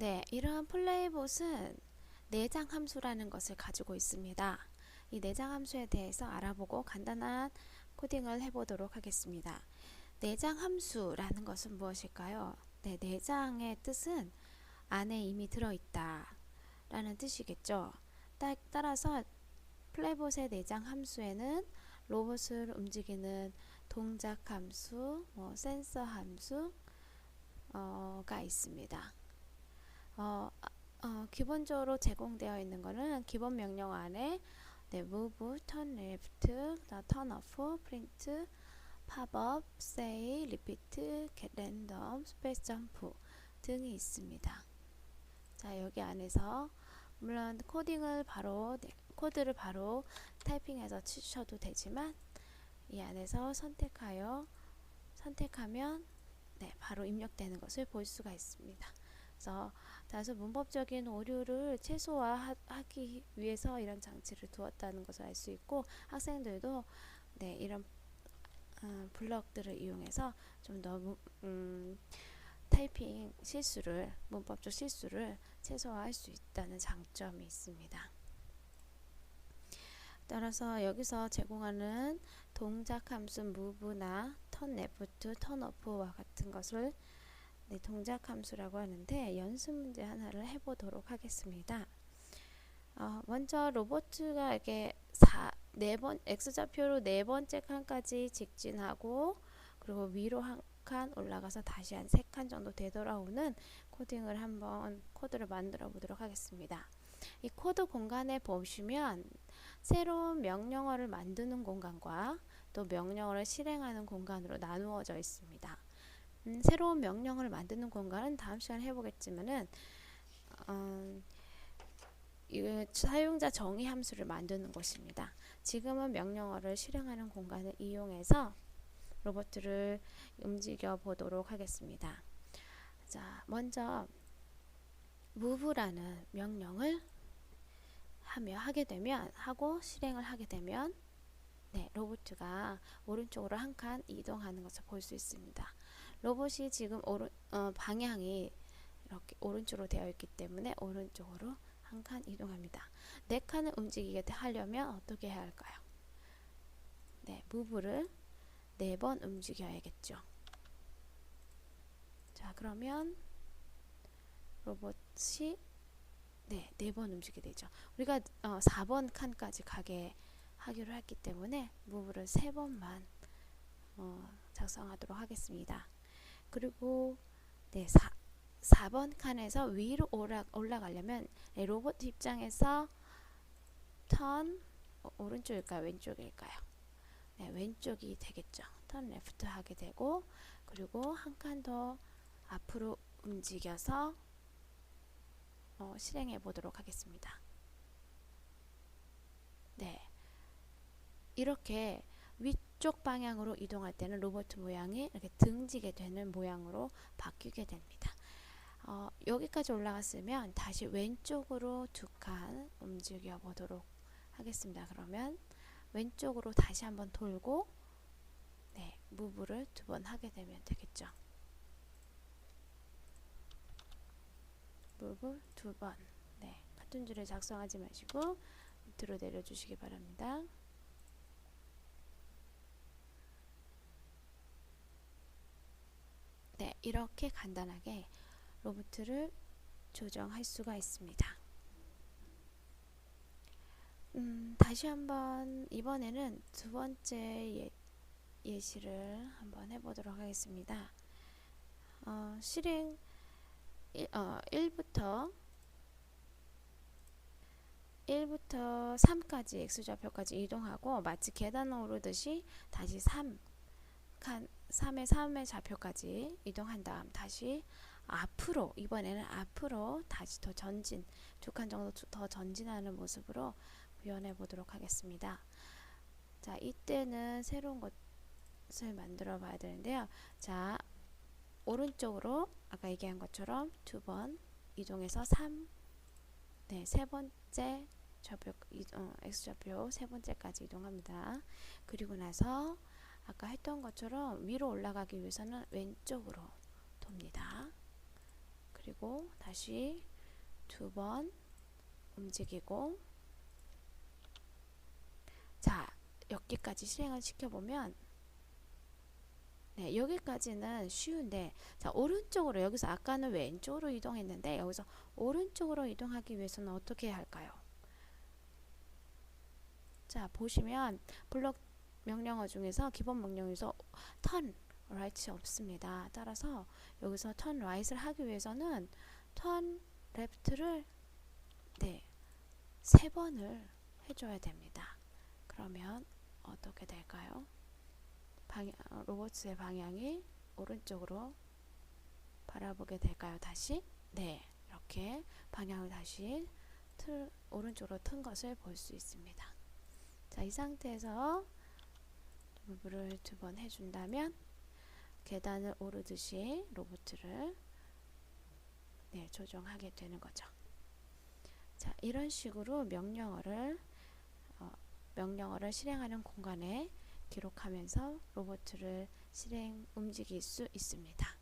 네, 이러한 플레이봇은 내장 함수라는 것을 가지고 있습니다. 이 내장 함수에 대해서 알아보고 간단한 코딩을 해보도록 하겠습니다. 내장 함수라는 것은 무엇일까요? 네, 내장의 뜻은 안에 이미 들어있다 라는 뜻이겠죠. 따, 따라서 플레이봇의 내장 함수에는 로봇을 움직이는 동작 함수, 뭐 센서 함수가 있습니다. 어, 어, 기본적으로 제공되어 있는 것은 기본 명령 안에 네, move, turn left, turn off, print, up, say, repeat, get random, space jump 등이 있습니다. 자, 여기 안에서 물론 코딩을 바로 네, 코드를 바로 타이핑해서 치셔도 되지만 이 안에서 선택하여 선택하면 네, 바로 입력되는 것을 볼 수가 있습니다. 그래서 다소 문법적인 오류를 최소화하기 위해서 이런 장치를 두었다는 것을 알 수 있고 학생들도 네, 이런 어, 블럭들을 이용해서 좀더 음, 타이핑 실수를 문법적 실수를 최소화할 수 있다는 장점이 있습니다. 따라서 여기서 제공하는 동작 함수 move나 turn left, turn off와 같은 것을 네, 동작 함수라고 하는데 연습 문제 하나를 해보도록 하겠습니다. 어, 먼저 로봇가 이렇게 4, 4번, X좌표로 네 번째 칸까지 직진하고 그리고 위로 한 칸 올라가서 다시 한 세 칸 정도 되돌아오는 코딩을 한번 코드를 만들어 보도록 하겠습니다. 이 코드 공간에 보시면 새로운 명령어를 만드는 공간과 또 명령어를 실행하는 공간으로 나누어져 있습니다. 음, 새로운 명령어를 만드는 공간은 다음 시간에 해보겠지만은 어, 사용자 정의 함수를 만드는 곳입니다. 지금은 명령어를 실행하는 공간을 이용해서 로봇을 움직여 보도록 하겠습니다. 자, 먼저 move라는 명령을 하며 하게 되면 하고 실행을 하게 되면 네, 로봇가 오른쪽으로 한 칸 이동하는 것을 볼 수 있습니다. 로봇이 지금 오른, 어, 방향이 이렇게 오른쪽으로 되어 있기 때문에 오른쪽으로 한 칸 이동합니다. 네 칸을 움직이게 하려면 어떻게 해야 할까요? 네, 무브를 네 번 움직여야겠죠. 자, 그러면 로봇이 네, 네 번 움직이게 되죠. 우리가 어, 4번 칸까지 가게 하기로 했기 때문에 무브를 세 번만 어, 작성하도록 하겠습니다. 그리고 네, 4, 4번 칸에서 위로 올라, 올라가려면 네, 로봇 입장에서 턴 어, 오른쪽일까요? 왼쪽일까요? 네, 왼쪽이 되겠죠. 턴 레프트 하게 되고 그리고 한 칸 더 앞으로 움직여서 어, 실행해 보도록 하겠습니다. 네. 이렇게 위 쪽 방향으로 이동할 때는 로봇 모양이 이렇게 등지게 되는 모양으로 바뀌게 됩니다. 어, 여기까지 올라갔으면 다시 왼쪽으로 두 칸 움직여 보도록 하겠습니다. 그러면 왼쪽으로 다시 한번 돌고 네, 무브를 두 번 하게 되면 되겠죠. 무브 두 번. 네, 같은 줄에 작성하지 마시고 밑으로 내려주시기 바랍니다. 네, 이렇게 간단하게 로봇을 조정할 수가 있습니다. 음, 다시 한번 이번에는 두 번째 예, 예시를 한번 해보도록 하겠습니다. 어, 실행 1, 어, 1부터 1부터 3까지 x좌표까지 이동하고 마치 계단 오르듯이 다시 3 칸, 3의 3의 좌표까지 이동한 다음 다시 앞으로 이번에는 앞으로 다시 더 전진 두 칸 정도 더 전진하는 모습으로 구현해 보도록 하겠습니다. 자 이때는 새로운 것을 만들어 봐야 되는데요. 자 오른쪽으로 아까 얘기한 것처럼 두 번 이동해서 3 네, 세 번째 좌표 어, x좌표 세 번째까지 이동합니다. 그리고 나서 아까 했던 것처럼 위로 올라가기 위해서는 왼쪽으로 돕니다. 움직이고 다시 두 번 움직이고 자 여기까지 실행을 시켜보면 네, 여기까지는 쉬운데 자 오른쪽으로 여기서 아까는 왼쪽으로 이동했는데 여기서 오른쪽으로 이동하기 위해서는 어떻게 할까요? 자 보시면 블록 명령어 중에서 기본 명령에서 turn right이 없습니다. 따라서 여기서 turn right을 하기 위해서는 turn left를 네, 세 번을 해줘야 됩니다. 그러면 어떻게 될까요? 방향, 로봇의 방향이 오른쪽으로 바라보게 될까요? 다시 네 이렇게 방향을 다시 틀, 오른쪽으로 튼 것을 볼 수 있습니다. 자, 이 상태에서 무브를 두 번 해준다면 계단을 오르듯이 로봇을 네, 조정하게 되는 거죠. 자, 이런 식으로 명령어를 어, 명령어를 실행하는 공간에 기록하면서 로봇을 실행 움직일 수 있습니다.